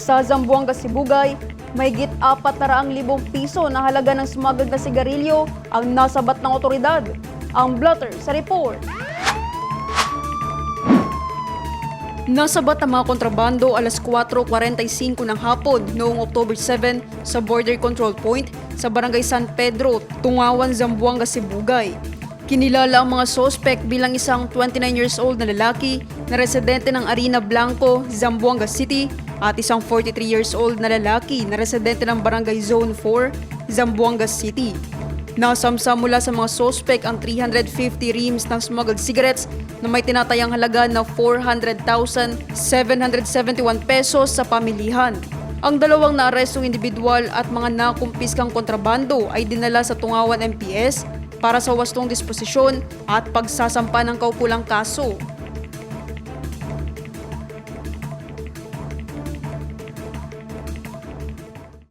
Sa Zamboanga, Sibugay, mahigit 400,000 piso na halaga ng smuggled na sigarilyo ang nasabat ng otoridad. Ang blotter sa report. Nasabat ang mga kontrabando alas 4.45 ng hapon noong October 7 sa border control point sa Barangay San Pedro, Tungawan, Zamboanga, Sibugay. Kinilala ang mga sospek bilang isang 29 years old na lalaki na residente ng Arena Blanco, Zamboanga City at isang 43 years old na lalaki na residente ng Barangay Zone 4, Zamboanga City. Nasamsa mula sa mga sospek ang 350 reams ng smuggled cigarettes na may tinatayang halaga na 400,771 pesos sa pamilihan. Ang dalawang naarestong individual at mga nakumpiskang kontrabando ay dinala sa Tungawan MPS para sa wastong disposisyon at pagsasampa ng kaukulang kaso.